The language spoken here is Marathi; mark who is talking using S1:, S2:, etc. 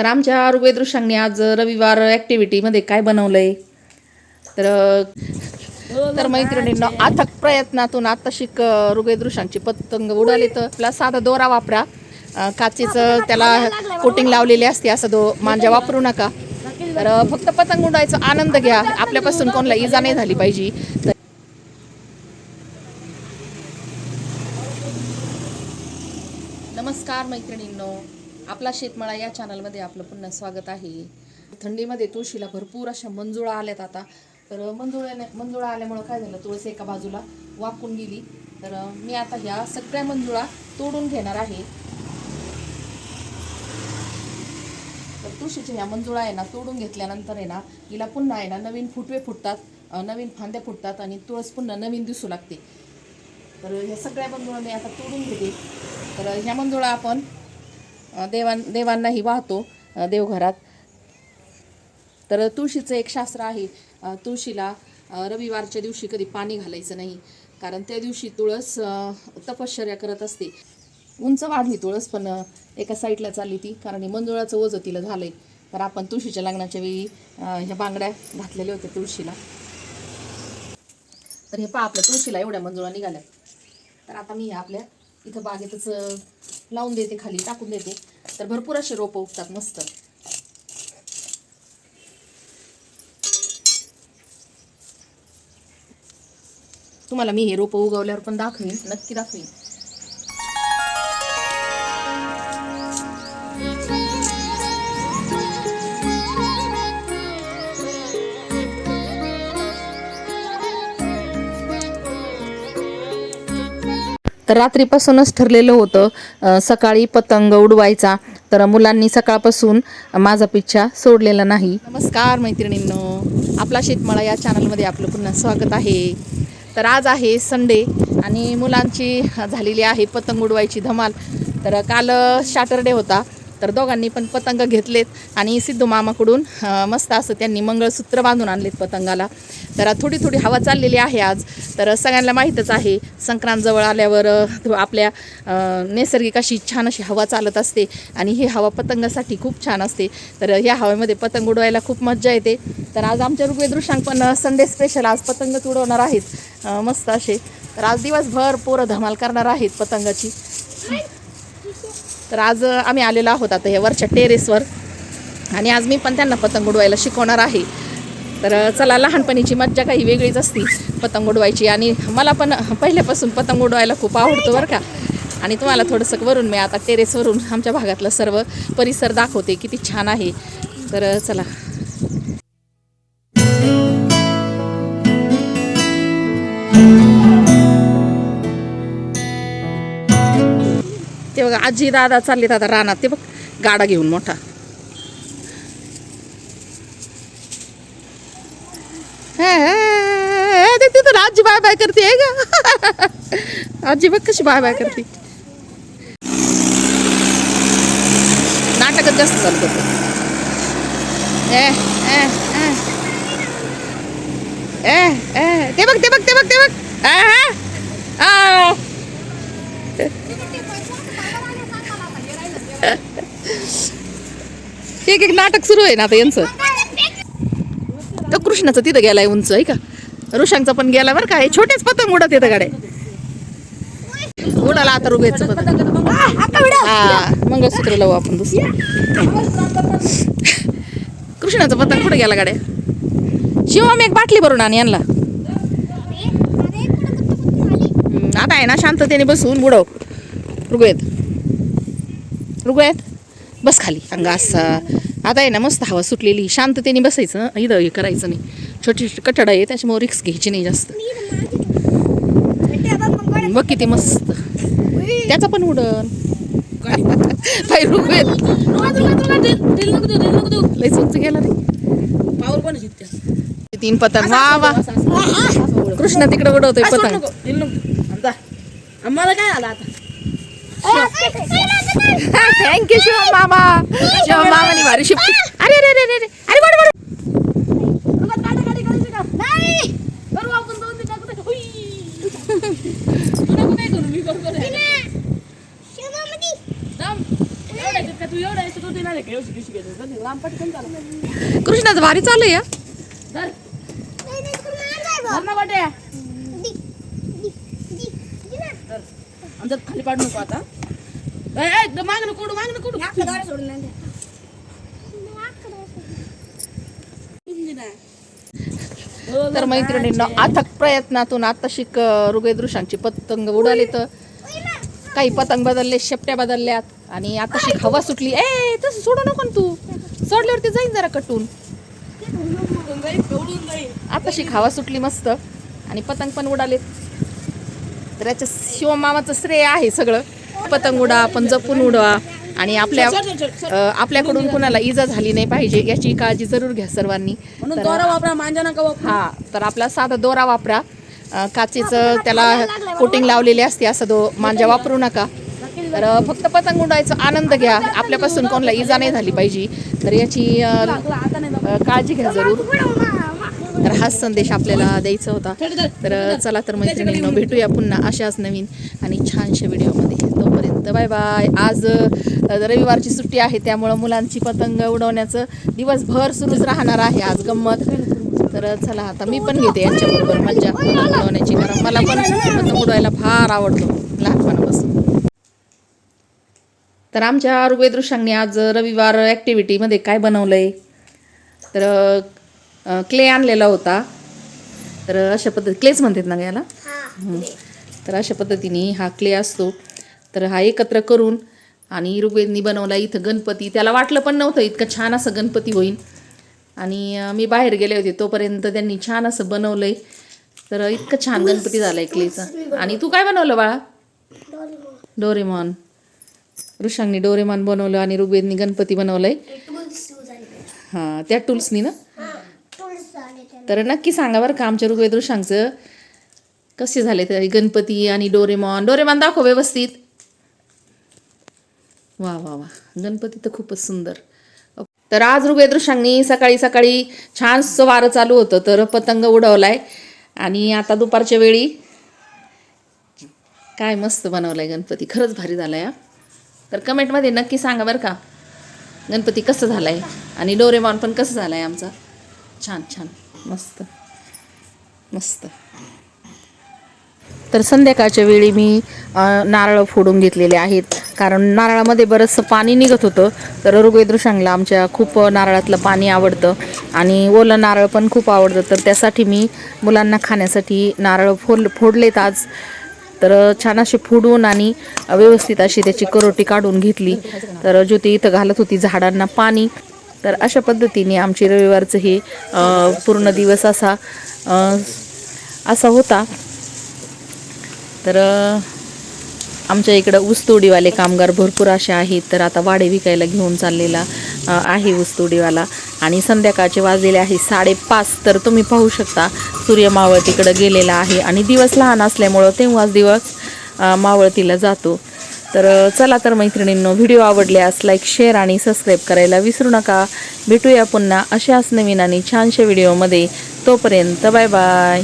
S1: तर आमच्या ऋग्वेदृषांनी आज रविवार ॲक्टिव्हिटीमध्ये काय बनवलंय? तर तर मैत्रिणींना अथक प्रयत्नातून आता शिक ऋग्वेदृषांची पतंग उडाली तर आपला साधा दोरा वापरा. काचेचं त्याला कोटिंग लावलेली असते असं दो मांजा वापरू नका. तर फक्त पतंग उडायचा आनंद घ्या. आपल्यापासून कोणाला इजा नाही झाली पाहिजे. तर नमस्कार मैत्रिणींनो. आपला शेतमळा या चॅनलमध्ये आपलं पुन्हा स्वागत आहे. थंडीमध्ये तुळशीला भरपूर अशा मंजुळा आल्यात आता. तर मंजुळ्याने मंजुळा आल्यामुळं काय झालं तुळस एका बाजूला वाकून गेली. तर मी आता ह्या सगळ्या मंजुळा तोडून घेणार आहे. तर तुळशीच्या ह्या मंजुळा आहे ना तोडून घेतल्यानंतर आहे ना हिला पुन्हा आहे ना नवीन फुटवे फुटतात नवीन फांद्या फुटतात आणि तुळस पुन्हा नवीन दिसू लागते. तर ह्या सगळ्या मंजुळा मी आता तोडून घेते. तर ह्या मंजुळा आपण देवां देवांनाही वाहतो देवघरात. तर तुळशीचं एक शास्त्र आहे तुळशीला रविवारच्या दिवशी कधी पाणी घालायचं नाही कारण त्या दिवशी तुळस तपश्चर्या करत असते. उंच वाढली तुळस पण एका साईडला चालली ती कारण हे मंजुळाचं ओझं तिला झालं आहे तर आपण तुळशीच्या लग्नाच्या वेळी ह्या बांगड्या घातलेल्या होत्या तुळशीला. तर हे पा आपल्या तुळशीला एवढ्या मंजुळा निघाल्या. तर आता मी आपल्या इथं बागेतच लावून देते खाली टाकून देते. तर भरपूर असे रोपं उगतात मस्त. तुम्हाला मी हे रोपं उगवल्यावर पण दाखवीन नक्की दाखवीन. तर रात्रीपासूनच ठरलेलं होतं सकाळी पतंग उडवायचा. तर मुलांनी सकाळपासून माझा पिच्छा सोडलेला नाही. नमस्कार मैत्रिणींनो. आपला शेतमाळा या चॅनलमध्ये आपलं पुन्हा स्वागत आहे. तर आज आहे संडे आणि मुलांची झालेली आहे पतंग उडवायची धमाल. तर काल सॅटरडे होता. तर दोघांनी पण पतंग घेतलेत आणि सिद्धू मामाकडून मस्त असं त्यांनी मंगळसूत्र बांधून आणलेत पतंगाला. तर थोडी थोडी हवा चाललेली आहे आज. तर सगळ्यांना माहीतच आहे संक्रांत जवळ आल्यावर आपल्या नैसर्गिक अशी छान अशी हवा चालत असते आणि ही हवा पतंगासाठी खूप छान असते. तर ह्या हवेमध्ये पतंग उडवायला खूप मज्जा येते. तर आज आमच्या ऋग्वेदृशांक पण संडे स्पेशल आज पतंगच उडवणार आहेत. मस्त असे. तर आज दिवसभर पोरं धमाल करणार आहेत पतंगाची. तर आज आम्ही आलेलो आहोत आता हे वरच्या टेरेसवर. आणि आज मी पण त्यांना पतंग उडवायला शिकवणार आहे. तर चला लहानपणीची मज्जा काही वेगळीच असती पतंग उडवायची. आणि मला पण पहिल्यापासून पतंग उडवायला खूप आवडतो बरं का. आणि तुम्हाला थोडंसं वरून मी आता टेरेसवरून आमच्या भागातलं सर्व परिसर दाखवते किती छान आहे. तर चला. ते बघा आजी दादा चालले आता रानात. ते बघ गाडा घेऊन मोठा. ते आजी बाय बाय करते आहे का आजी बघ कशी बाय बाय करते. नाटकच जास्त चालत होतं ए, ए, ए. ए, ए, ते बघ ते बघ ते बघ ते बघ. एक एक नाटक सुरू आहे ना आता यांचं. तर कृष्णाचं तिथं गेलाय उंच आहे का ऋषांचा पण गेला बरं का हे छोटेच पतंग उडत येतं गाड्या. उडाला आता रुगेचं पतंग. हा मंगळसूत्र लावू आपण दुसरं. कृष्णाचं पतंग कुठे गेला गाड्या? शिवम एक बाटली भरून आण यांना. आता आहे ना शांततेने बसून बुडव. ऋग्वेद ऋग्वेद बस खाली. अंगा असा. आता आहे ना मस्त हवा सुटलेली. शांततेने बसायचं. इथं हे करायचं नाही. छोटी छोटी कठड आहे त्याच्यामुळे रिक्स घ्यायची नाही जास्त. बघ किती मस्त. त्याचा पण उडन. बाई ऋग्वेद लयच उंच गेला रे.
S2: पावर पण
S1: तीन पतंग. वा वा. कृष्ण तिकडे उडवतोय पतंग.
S2: आम्हाला काय आलं आता?
S1: थँक्यू शिव मामा शिव मामानी भारी शिफ्टी अरे अरे अरे अरे अरे बड बड
S2: काय भारी मी करतो तू एवढा यायचं तू देणार आहे का एवढी पिशवी घेतो तर लांब पटकन चालू
S1: कृष्णाचं भारी चालू आहे हा.
S2: धर धर ना वाट्या धर आमच्यात खाली पाडू नको आता. ए, ए, माग ना कोडू ना कोडू
S1: तर मैत्रिणींना अथक प्रयत्नातून आता शिक रुगयदृशांची पतंग उडाली तर काही पतंग बदलले शेपट्या बदलल्यात. आणि आता शिक हवा सुटली. ए तसं सोडू नको ना तू. सोडल्यावरती जाईन जरा कटून. आता शिक हवा सुटली मस्त. आणि पतंग पण उडालेत. तर याच्या शिवमामाचं श्रेय आहे सगळं. पतंग उडा आपण जपून उडवा. आणि आपल्या आपल्याकडून कुणाला इजा झाली नाही पाहिजे याची काळजी जरूर घ्या सर्वांनी.
S2: दोरा वापरा मांजा नका
S1: हा तर आपला साधा दोरा वापरा. काचेचं त्याला कोटिंग लावलेली असते असं दो मांजा वापरू नका. तर फक्त पतंग उडायचा आनंद घ्या. आपल्यापासून कोणाला इजा नाही झाली पाहिजे. तर याची काळजी घ्या जरूर. हाच संदेश आपल्याला द्यायचा होता. तर चला तर मैत्रिणींनो भेटूया पुन्हा अशाच नवीन आणि छानशा व्हिडिओमध्ये. तोपर्यंत बाय बाय. आज रविवारची सुट्टी आहे त्यामुळं मुलांची पतंग उडवण्याचं दिवसभर सुरूच राहणार आहे आज गंमत. तर चला आता मी पण घेते यांच्याबरोबर मज्जा पतंग उडवण्याची कारण मला पण पतंग उडवायला फार आवडतो लहानपणापासून. तर आमच्या ऋग्वेदृशांनी आज रविवार ॲक्टिव्हिटीमध्ये काय बनवलं आहे तर क्ले आणलेला होता. तर अशा पद्धती क्लेच म्हणतात ना याला? हं. तर अशा पद्धतीने हा क्ले असतो. तर हा एकत्र करून आणि ऋग्वेदनी बनवला इथं गणपती. त्याला वाटलं पण नव्हतं इतकं छान असं गणपती होईल. आणि मी बाहेर गेले होते तोपर्यंत त्यांनी छान असं बनवलं आहे तर इतकं छान गणपती झाला आहे क्लेचा आणि तू काय बनवलं बाळा? डोरेमॉन. ऋषांनी डोरेमॉन बनवलं आणि ऋग्वेदनी गणपती बनवलंय. हां त्या टूल्सनी ना? तर नक्की सांगा बरं का आमच्या ऋग्वेद ऋषांचं कसे झाले तरी गणपती आणि डोरेमॉन? डोरेमॉन दाखव व्यवस्थित. वा वा वा. गणपती तर खूपच सुंदर. तर आज ऋग्वेद सकाळी सकाळी छानसं वारं चालू होतं तर पतंग उडवलाय. आणि आता दुपारच्या वेळी काय मस्त बनवलाय गणपती. खरंच भारी झालाय तर कमेंटमध्ये नक्की सांगा बरं का गणपती कसं झालाय? आणि डोरेमॉन पण कसं झालाय आमचा? छान छान. मस्त. मस्त. तर संध्याकाळच्या वेळी मी नारळ फोडून घेतलेले आहेत. कारण नारळामध्ये बरंचसं पाणी निघत होतं. तर ऋग्वेदृशांगला आमच्या खूप नारळातलं पाणी आवडतं. आणि ओलं नारळ पण खूप आवडतं. तर त्यासाठी मी मुलांना खाण्यासाठी नारळ फोड फोडलेत आज. तर छान असे फोडून आणि व्यवस्थित अशी त्याची करोटी काढून घेतली. तर ज्योती इथं घालत होती झाडांना पाणी. तर अशा पद्धतीने आमची रविवारचं हे पूर्ण दिवस असा असा होता. तर आमच्या इकडं ऊसतोडीवाले कामगार भरपूर असे आहेत. तर आता वाडे विकायला घेऊन चाललेला आहे ऊसतोडीवाला आणि संध्याकाळचे वाजलेले आहे साडेपाच. तर तुम्ही पाहू शकता सूर्य मावळतीकडं गेलेला आहे. आणि दिवस लहान असल्यामुळं तेव्हाच दिवस मावळतीला जातो. तर चला तर मैत्रिणींनो व्हिडिओ आवडल्यास लाईक शेअर आणि सबस्क्राईब करायला विसरू नका. भेटूया पुन्हा अशाच नवीन आणि छानशा व्हिडिओमध्ये तोपर्यंत बाय बाय